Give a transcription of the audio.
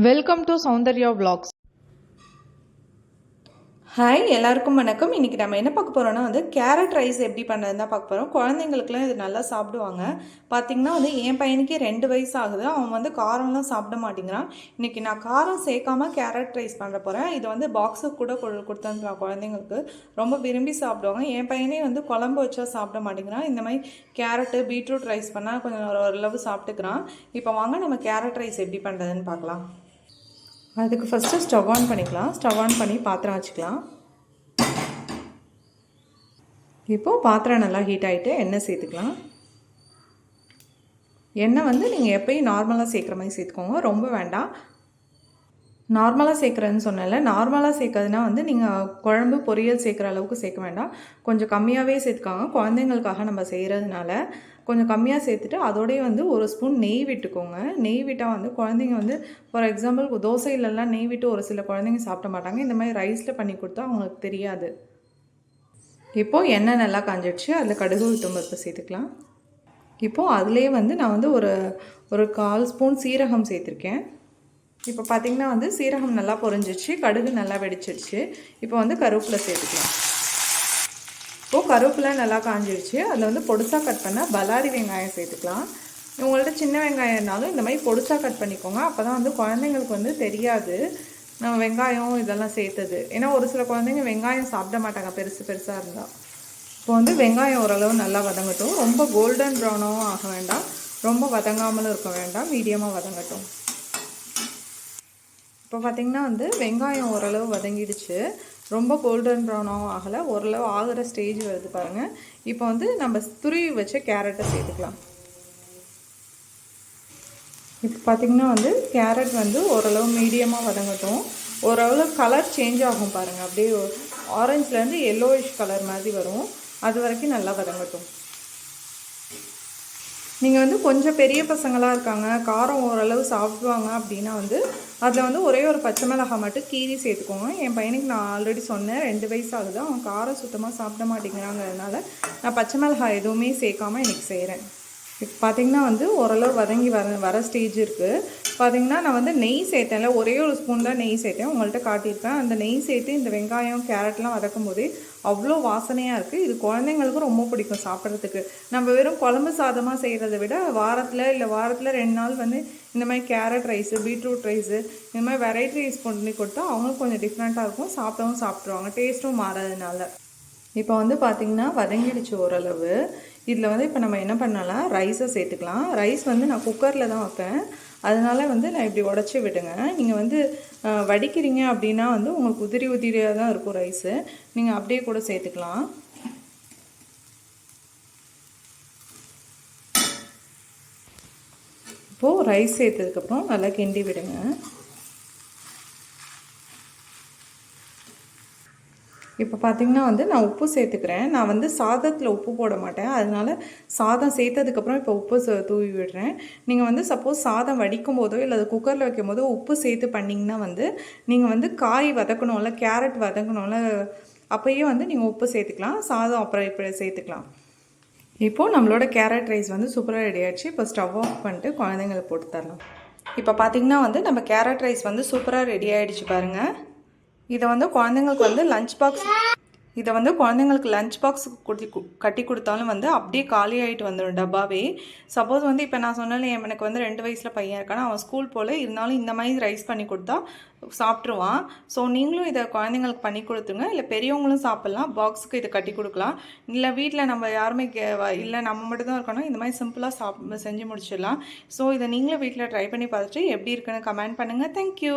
Welcome to Soundarya vlogs. Hi எல்லாருக்கும் வணக்கம். இன்றைக்கி நம்ம என்ன பார்க்க போகிறோம்னா வந்து கேரட் ரைஸ் எப்படி பண்ணுறது தான் பார்க்க போகிறோம் குழந்தைங்களுக்குலாம் இது நல்லா சாப்பிடுவாங்க. பார்த்திங்கன்னா வந்து என் பையனுக்கே ரெண்டு வயசு ஆகுது. அவன் வந்து காரம்லாம் சாப்பிட மாட்டேங்கிறான். இன்றைக்கி நான் காரம் சேர்க்காம கேரட் ரைஸ் பண்ண போகிறேன் இது வந்து பாக்ஸுக்கு கூட கொடு குழந்தைங்களுக்கு. ரொம்ப விரும்பி சாப்பிடுவாங்க. என் பையனே வந்து குழம்பு வச்சா சாப்பிட மாட்டேங்கிறான். இந்த மாதிரி கேரட்டு பீட்ரூட் ரைஸ் பண்ணால் கொஞ்சம் ஓரளவு சாப்பிட்டுக்கிறான். இப்போ வாங்க நம்ம கேரட் ரைஸ் எப்படி பண்ணுறதுன்னு பார்க்கலாம். அதுக்கு ஃபஸ்ட்டு ஸ்டவ் ஆன் பண்ணிக்கலாம். ஸ்டவ் ஆன் பண்ணி பாத்திரம் வச்சுக்கலாம். இப்போது பாத்திரம் நல்லா ஹீட் ஆகிட்டு எண்ணெய் சேர்த்துக்கலாம். எண்ணெய் வந்து நீங்கள் எப்பயும் நார்மலாக சேர்க்குற மாதிரி சேர்த்துக்கோங்க. ரொம்ப வேண்டாம். நார்மலாக சேர்க்குறேன்னு சொன்னேன்ல நார்மலாக சேர்க்கறதுனா வந்து நீங்கள் குழம்பு பொரியல் சேர்க்குற அளவுக்கு சேர்க்க வேண்டாம். கொஞ்சம் கம்மியாகவே சேர்த்துக்காங்க. குழந்தைங்களுக்காக நம்ம செய்கிறதுனால கொஞ்சம் கம்மியாக சேர்த்துட்டு அதோடய வந்து ஒரு ஸ்பூன் நெய் விட்டுக்கோங்க. நெய் விட்டால் வந்து குழந்தைங்க வந்து ஃபார் எக்ஸாம்பிள் தோசையிலலாம் நெய் விட்டு ஒரு சில குழந்தைங்க சாப்பிட மாட்டாங்க. இந்த மாதிரி ரைஸில் பண்ணி கொடுத்தா அவங்களுக்கு தெரியாது. இப்போது எண்ணெய் நல்லா காஞ்சிடுச்சு. அதில் கடுகு உளுத்தம்பருப்பு சேர்த்துக்கலாம். இப்போது அதுலேயே வந்து நான் வந்து ஒரு ஒரு கால் ஸ்பூன் சீரகம் சேர்த்துருக்கேன். இப்போ பார்த்திங்கன்னா வந்து சீரகம் நல்லா பொரிஞ்சிச்சு கடுகு நல்லா வெடிச்சிருச்சு. இப்போ வந்து கருவேப்பிலை சேர்த்துக்கலாம். இப்போது கருவேப்பிலை நல்லா காஞ்சிருச்சு. அதில் வந்து பொடுசாக கட் பண்ண பலாரி வெங்காயம் சேர்த்துக்கலாம். உங்கள்கிட்ட சின்ன வெங்காயம் இருந்தாலும் இந்த மாதிரி பொடுசாக கட் பண்ணிக்கோங்க. அப்போ தான் வந்து குழந்தைங்களுக்கு வந்து தெரியாது நம்ம வெங்காயம் இதெல்லாம் சேர்த்தது. ஏன்னா ஒரு சில குழந்தைங்க வெங்காயம் சாப்பிட மாட்டாங்க பெருசு பெருசாக இருந்தால் இப்போ வந்து வெங்காயம் ஓரளவு நல்லா வதங்கட்டும். ரொம்ப கோல்டன் ப்ரௌனாகவும் ஆக வேண்டாம். ரொம்ப வதங்காமலும் இருக்க வேண்டாம். மீடியமாக வதங்கட்டும். இப்போ பார்த்திங்கன்னா வந்து வெங்காயம் ஓரளவு வதங்கிடுச்சு. ரொம்ப கோல்டன் ப்ரௌனாகவும் ஆகலை. ஓரளவு ஆகிற ஸ்டேஜ் வருது பாருங்கள் இப்போ வந்து நம்ம துருவி வச்ச கேரட்டை சேர்த்துக்கலாம். இப்போ பார்த்திங்கன்னா வந்து கேரட் வந்து ஓரளவு மீடியமாக வதங்கட்டும். ஓரளவு கலர் சேஞ்ச் ஆகும் பாருங்கள் அப்படியே ஆரஞ்சுலேருந்து எல்லோயிஷ் கலர் மாதிரி வரும். அது வரைக்கும் நல்லா வதங்கட்டும். நீங்கள் வந்து கொஞ்சம் பெரிய பசங்களாக இருக்காங்க காரம் ஓரளவு சாப்பிடுவாங்க அப்படின்னா வந்து அதில் வந்து ஒரே ஒரு பச்சை மிளகாய் மட்டும் கீரி சேர்த்துக்கோங்க. என் பையனுக்கு நான் ஆல்ரெடி சொன்னேன் ரெண்டு வயசு ஆகுது அவன் காரம் சுத்தமாக சாப்பிட மாட்டேங்கிறாங்கிறதுனால நான் பச்சை மிளகாய் எதுவுமே சேர்க்காம இன்றைக்கி செய்கிறேன் இப்போ பார்த்தீங்கன்னா வந்து ஓரளவு வதங்கி வர வர ஸ்டேஜ் இருக்குது பார்த்தீங்கன்னா நான் வந்து நெய் சேர்த்தேன்ல ஒரே ஒரு ஸ்பூன் தான் நெய் சேர்த்தேன். உங்கள்கிட்ட காட்டியிருப்பேன் அந்த நெய் சேர்த்து இந்த வெங்காயம் கேரட்லாம் வதக்கும் போதே அவ்வளோ வாசனையாக இருக்குது இது குழந்தைங்களுக்கும் ரொம்ப பிடிக்கும் சாப்பிட்றதுக்கு. நம்ம வெறும் குழம்பு சாதமாக செய்கிறத விட வாரத்தில் இல்லை வாரத்தில் ரெண்டு நாள் வந்து இந்த மாதிரி கேரட் ரைஸு பீட்ரூட் ரைஸு இந்த மாதிரி வெரைட்டி ரைஸ் பண்ணி கொடுத்தா அவங்களுக்கு கொஞ்சம் டிஃப்ரெண்ட்டாக இருக்கும். சாப்பிடவும் சாப்பிட்ருவாங்க டேஸ்ட்டும் மாறாதனால இப்போ வந்து பார்த்திங்கன்னா வதங்கிடுச்சு ஓரளவு. இதில் வந்து இப்போ நம்ம என்ன பண்ணலாம்? ரைஸை சேர்த்துக்கலாம். ரைஸ் வந்து நான் குக்கரில் தான் வைப்பேன். அதனால் வந்து நான் இப்படி உடச்சி விடுங்க. நீங்கள் வந்து வடிக்கிறீங்க அப்படின்னா வந்து உங்களுக்கு உதிரி உதிரியாக தான் இருக்கும் ரைஸு. நீங்கள் அப்படியே கூட சேர்த்துக்கலாம். இப்போது ரைஸ் சேர்த்ததுக்கப்புறம் நல்லா கிண்டி விடுங்க. இப்போ பார்த்தீங்கன்னா வந்து நான் உப்பு சேர்த்துக்கிறேன். நான் வந்து சாதத்தில் உப்பு போட மாட்டேன். அதனால சாதம் சேர்த்ததுக்கப்புறம் இப்போ உப்பு தூவி விடுறேன். நீங்கள் வந்து சப்போஸ் சாதம் வடிக்கும் போதோ இல்லை அது குக்கரில் வைக்கும் போதோ உப்பு சேர்த்து பண்ணிங்கன்னா வந்து நீங்கள் வந்து காய் வதக்கணும்ல கேரட் வதக்கணும்ல அப்போயே வந்து நீங்கள் உப்பு சேர்த்துக்கலாம். சாதம் அப்புறம் இப்போ சேர்த்துக்கலாம். இப்போது நம்மளோட கேரட் ரைஸ் வந்து சூப்பராக ரெடி ஆகிடுச்சு இப்போ ஸ்டவ் ஆஃப் பண்ணிட்டு குழந்தைங்களுக்கு போட்டு தரலாம். இப்போ பார்த்தீங்கன்னா வந்து நம்ம கேரட் ரைஸ் வந்து சூப்பராக ரெடி ஆகிடுச்சு பாருங்கள் இதை வந்து குழந்தைங்களுக்கு வந்து லஞ்ச் பாக்ஸ் இதை வந்து குழந்தைங்களுக்கு லஞ்ச் பாக்ஸ் கொடுத்து கட்டி கொடுத்தாலும் வந்து அப்படியே காலி ஆகிட்டு வந்துடும் டப்பாவே. சப்போஸ் வந்து இப்போ நான் சொன்னேன் எனக்கு வந்து ரெண்டு வயசில் பையன் இருக்கானா அவன் ஸ்கூல் போல் இருந்தாலும் இந்த மாதிரி ரைஸ் பண்ணி கொடுத்தா சாப்பிட்ருவான் ஸோ நீங்களும் இதை குழந்தைங்களுக்கு பண்ணி கொடுத்துருங்க. இல்லை பெரியவங்களும் சாப்பிட்லாம். பாக்ஸுக்கு இதை கட்டி கொடுக்கலாம். இல்லை வீட்டில் நம்ம யாருமே கே- இல்லை நம்ம மட்டும் தான் இருக்கணும். இந்த மாதிரி சிம்பிளாக சாப் செஞ்சு முடிச்சிடலாம். ஸோ இதை நீங்களும் வீட்டில் ட்ரை பண்ணி பார்த்துட்டு எப்படி இருக்குன்னு கமெண்ட் பண்ணுங்கள் தேங்க்யூ